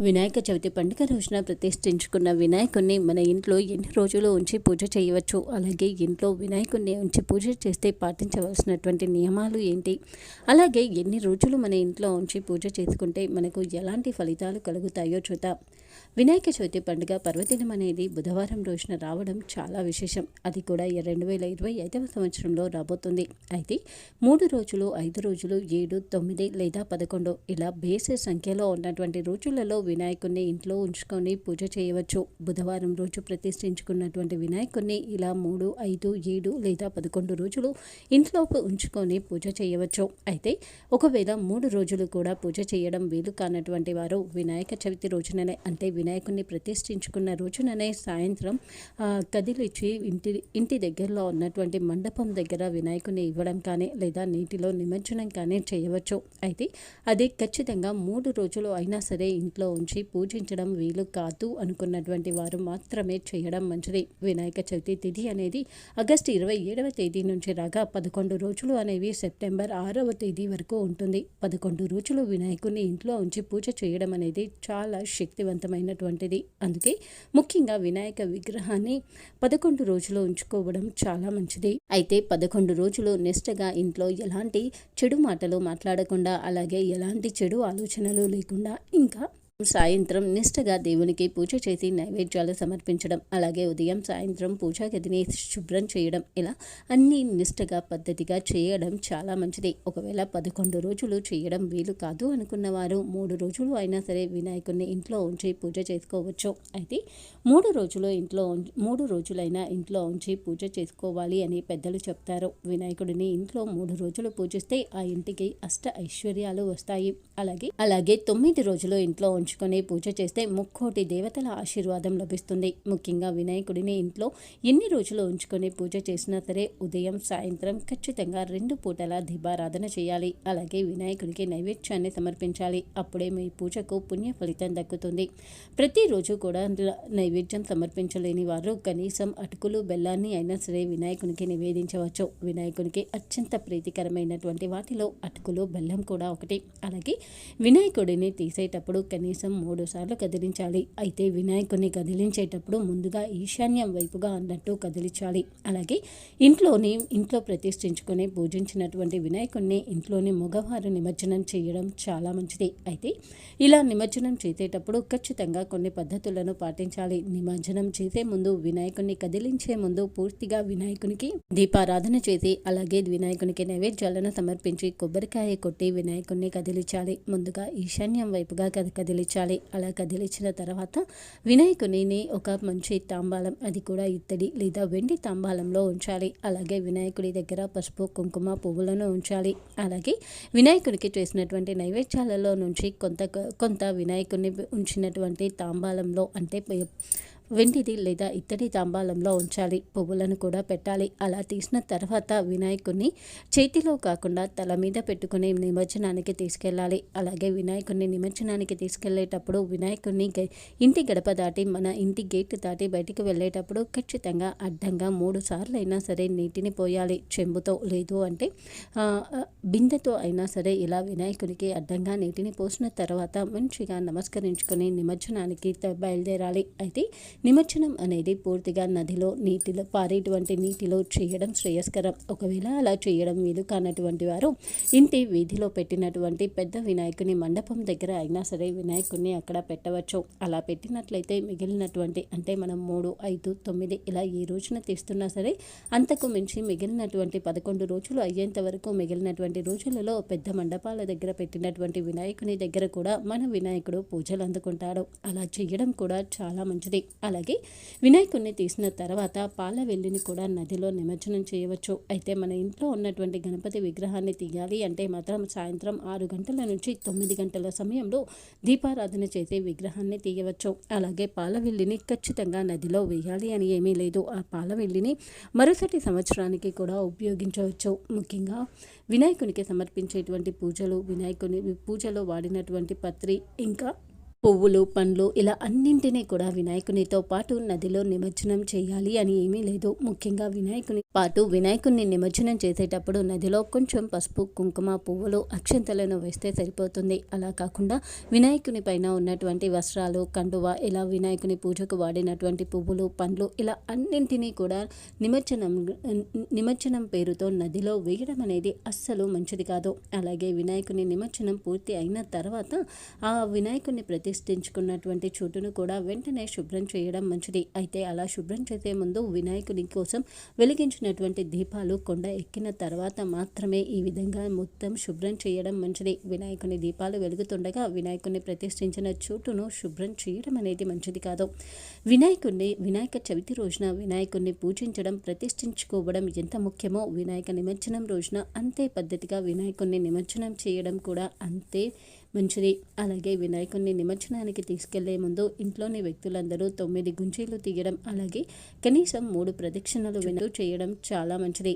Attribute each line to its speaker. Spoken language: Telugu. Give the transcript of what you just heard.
Speaker 1: వినాయక చవితి పండుగ రోజున ప్రతిష్ఠించుకున్న వినాయకుణ్ణి మన ఇంట్లో ఎన్ని రోజులు ఉంచి పూజ చేయవచ్చు? అలాగే ఇంట్లో వినాయకుణ్ణి ఉంచి పూజ చేస్తే పాటించవలసినటువంటి నియమాలు ఏంటి? అలాగే ఎన్ని రోజులు మన ఇంట్లో ఉంచి పూజ చేసుకుంటే మనకు ఎలాంటి ఫలితాలు కలుగుతాయో చూద్దాం. వినాయక చవితి పండుగ పర్వదినం అనేది బుధవారం రోజున రావడం చాలా విశేషం. అది కూడా రెండు వేల ఇరవై ఐదవ సంవత్సరంలో రాబోతుంది. అయితే మూడు రోజులు ఐదు రోజులు ఏడు తొమ్మిది లేదా పదకొండు ఇలా బేసే సంఖ్యలో ఉన్నటువంటి రోజులలో వినాయకుడిని ఇంట్లో ఉంచుకొని పూజ చేయవచ్చు. బుధవారం రోజు ప్రతిష్ఠించుకున్నటువంటి వినాయకుడిని ఇలా మూడు ఐదు ఏడు లేదా పదకొండు రోజులు ఇంట్లో ఉంచుకొని పూజ చేయవచ్చు. అయితే ఒకవేళ మూడు రోజులు కూడా పూజ చేయడం వీలు కానటువంటి వారు వినాయక చవితి రోజుననే అంటే వినాయకుడిని ప్రతిష్ఠించుకున్న రోజుననే సాయంత్రం కదిలిచ్చి ఇంటి ఇంటి దగ్గరలో ఉన్నటువంటి మండపం దగ్గర వినాయకుని ఇవ్వడం కానీ లేదా నీటిలో నిమజ్జనం కానీ చేయవచ్చు. అయితే అది ఖచ్చితంగా మూడు రోజులు అయినా సరే ఇంట్లో ఉంచి పూజించడం వీలు కాదు అనుకున్నటువంటి వారు మాత్రమే చేయడం మంచిది. వినాయక చవితి తిథి అనేది ఆగస్టు ఇరవై ఏడవ తేదీ నుంచి రాగా పదకొండు రోజులు అనేవి సెప్టెంబర్ ఆరవ తేదీ వరకు ఉంటుంది. పదకొండు రోజులు వినాయకుని ఇంట్లో ఉంచి పూజ చేయడం అనేది చాలా శక్తివంతమైన అయినటువంటిది అందుకే ముఖ్యంగా వినాయక విగ్రహాన్ని పదకొండు రోజులు ఉంచుకోవడం చాలా మంచిది. అయితే పదకొండు రోజులు నిష్టగా ఇంట్లో ఎలాంటి చెడు మాటలు మాట్లాడకుండా అలాగే ఎలాంటి చెడు ఆలోచనలు లేకుండా ఇంకా సాయంత్రం నిష్టగా దేవునికి పూజ చేసి నైవేద్యాలు సమర్పించడం అలాగే ఉదయం సాయంత్రం పూజా గదిని శుభ్రం చేయడం ఇలా అన్ని నిష్టగా పద్ధతిగా చేయడం చాలా మంచిది. ఒకవేళ పదకొండు రోజులు చేయడం వీలు కాదు అనుకున్న వారు మూడు రోజులు అయినా సరే వినాయకుడిని ఇంట్లో ఉంచి పూజ చేసుకోవచ్చు. అయితే మూడు రోజులు ఇంట్లో మూడు రోజులైనా ఇంట్లో ఉంచి పూజ చేసుకోవాలి అని పెద్దలు చెప్తారు. వినాయకుడిని ఇంట్లో మూడు రోజులు పూజిస్తే ఆ ఇంటికి అష్ట ఐశ్వర్యాలు వస్తాయి. అలాగే అలాగే తొమ్మిది రోజులు ఇంట్లో ఉంచుకొని పూజ చేస్తే ముక్కోటి దేవతల ఆశీర్వాదం లభిస్తుంది. ముఖ్యంగా వినాయకుడిని ఇంట్లో ఎన్ని రోజులు ఉంచుకొని పూజ చేసినా సరే ఉదయం సాయంత్రం ఖచ్చితంగా రెండు పూటల దీపారాధన చేయాలి. అలాగే వినాయకుడికి నైవేద్యాన్ని సమర్పించాలి. అప్పుడే మీ పూజకు పుణ్య ఫలితం దక్కుతుంది. ప్రతిరోజు కూడా నైవేద్యం సమర్పించలేని వారు కనీసం అటుకులు బెల్లాన్ని అయినా సరే వినాయకునికి నివేదించవచ్చు. వినాయకునికి అత్యంత ప్రీతికరమైనటువంటి వాటిలో అటుకులు బెల్లం కూడా ఒకటి. అలాగే వినాయకుడిని తీసేటప్పుడు కనీసం కనీసం మూడు సార్లు కదిలించాలి. అయితే వినాయకుడిని కదిలించేటప్పుడు ముందుగా ఈశాన్యం వైపుగా అన్నట్టు కదిలించాలి. అలాగే ఇంట్లోని ఇంట్లో ప్రతిష్ఠించుకొని పూజించినటువంటి వినాయకుడిని ఇంట్లోని మగవారు నిమజ్జనం చేయడం చాలా మంచిది. అయితే ఇలా నిమజ్జనం చేసేటప్పుడు ఖచ్చితంగా కొన్ని పద్ధతులను పాటించాలి. నిమజ్జనం చేసే ముందు వినాయకుడిని కదిలించే ముందు పూర్తిగా వినాయకునికి దీపారాధన చేసి అలాగే వినాయకునికి నైవేద్యాలను సమర్పించి కొబ్బరికాయ కొట్టి వినాయకుడిని కదిలించాలి. ముందుగా ఈశాన్యం వైపుగా కదిలి కదిలించాలి. అలా కదిలించిన తర్వాత వినాయకునిని ఒక మంచి తాంబాలం అది కూడా ఇత్తడి లేదా వెండి తాంబాలంలో ఉంచాలి. అలాగే వినాయకుడి దగ్గర పసుపు కుంకుమ పువ్వులను ఉంచాలి. అలాగే వినాయకుడికి చేసినటువంటి నైవేద్యాలలో నుంచి కొంత కొంత వినాయకుడిని ఉంచినటువంటి తాంబాలంలో అంటే వెండిది లేదా ఇత్తడి తాంబాలంలో ఉంచాలి. పువ్వులను కూడా పెట్టాలి. అలా తీసిన తర్వాత వినాయకుడిని చేతిలో కాకుండా తల మీద పెట్టుకుని నిమజ్జనానికి తీసుకెళ్ళాలి. అలాగే వినాయకుడిని నిమజ్జనానికి తీసుకెళ్ళేటప్పుడు వినాయకుడిని ఇంటి గడప దాటి మన ఇంటి గేట్ దాటి బయటికి వెళ్ళేటప్పుడు ఖచ్చితంగా అడ్డంగా మూడు సార్లు అయినా సరే నీటిని పోయాలి. చెంబుతో లేదు అంటే బిందెతో అయినా సరే ఇలా వినాయకునికి అడ్డంగా నీటిని పోసిన తర్వాత మంచిగా నమస్కరించుకొని నిమజ్జనానికి బయలుదేరాలి. అయితే నిమజ్జనం అనేది పూర్తిగా నదిలో నీటిలో పారేటువంటి నీటిలో చేయడం శ్రేయస్కరం. ఒకవేళ అలా చేయడం వీలు కానటువంటి వారు ఇంటి వీధిలో పెట్టినటువంటి పెద్ద వినాయకుని మండపం దగ్గర అయినా సరే వినాయకుడిని అక్కడ పెట్టవచ్చు. అలా పెట్టినట్లయితే మిగిలినటువంటి అంటే మనం మూడు ఐదు తొమ్మిది ఇలా ఈ రోజున తీస్తున్నా సరే అంతకు మించి మిగిలినటువంటి పదకొండు రోజులు అయ్యేంత వరకు మిగిలినటువంటి రోజులలో పెద్ద మండపాల దగ్గర పెట్టినటువంటి వినాయకుని దగ్గర కూడా మన వినాయకుడు పూజలు అందుకుంటాడు. అలా చేయడం కూడా చాలా మంచిది. అలాగే వినాయకుడిని తీసిన తర్వాత పాల వెల్లిని కూడా నదిలో నిమజ్జనం చేయవచ్చు. అయితే మన ఇంట్లో ఉన్నటువంటి గణపతి విగ్రహాన్ని తీయాలి అంటే మాత్రం సాయంత్రం ఆరు గంటల నుంచి తొమ్మిది గంటల సమయంలో దీపారాధన చేసే విగ్రహాన్ని తీయవచ్చు. అలాగే పాల వెల్లిని ఖచ్చితంగా నదిలో వేయాలి అని ఏమీ లేదు. ఆ పాల వెల్లిని మరుసటి సంవత్సరానికి కూడా ఉపయోగించవచ్చు. ముఖ్యంగా వినాయకునికి సమర్పించేటువంటి పూజలు వినాయకుని పూజలో వాడినటువంటి పత్రి ఇంకా పువ్వులు పండ్లు ఇలా అన్నింటినీ కూడా వినాయకునితో పాటు నదిలో నిమజ్జనం చేయాలి అని ఏమీ లేదు. ముఖ్యంగా వినాయకుని పాటు వినాయకుణ్ణి నిమజ్జనం చేసేటప్పుడు నదిలో కొంచెం పసుపు కుంకుమ పువ్వులు అక్షంతలను వేస్తే సరిపోతుంది. అలా కాకుండా వినాయకుని పైన ఉన్నటువంటి వస్త్రాలు కండువ ఇలా వినాయకుని పూజకు వాడినటువంటి పువ్వులు పండ్లు ఇలా అన్నింటినీ కూడా నిమజ్జనం నిమజ్జనం పేరుతో నదిలో వేయడం అనేది అస్సలు మంచిది కాదు. అలాగే వినాయకుని నిమజ్జనం పూర్తి అయిన తర్వాత ఆ వినాయకుని ప్రతి ప్రతిష్ఠించుకున్నటువంటి చోటును కూడా వెంటనే శుభ్రం చేయడం మంచిది. అయితే అలా శుభ్రం చేసే ముందు వినాయకుని కోసం వెలిగించినటువంటి దీపాలు కొండ ఎక్కిన తర్వాత మాత్రమే ఈ విధంగా మొత్తం శుభ్రం చేయడం మంచిది. వినాయకుని దీపాలు వెలుగుతుండగా వినాయకుని ప్రతిష్ఠించిన చోటును శుభ్రం చేయడం అనేది మంచిది కాదు. వినాయకుడిని వినాయక చవితి రోజున వినాయకుడిని పూజించడం ప్రతిష్ఠించుకోవడం ఎంత ముఖ్యమో వినాయక నిమజ్జనం రోజున అంతే పద్ధతిగా వినాయకుడిని నిమజ్జనం చేయడం కూడా అంతే మంచిది. అలాగే వినాయకుడిని నిమజ్జనానికి తీసుకెళ్ళే ముందు ఇంట్లోని వ్యక్తులందరూ తొమ్మిది గుంజీలు తీయడం అలాగే కనీసం మూడు ప్రదక్షిణలు వినూ చేయడం చాలా మంచిది.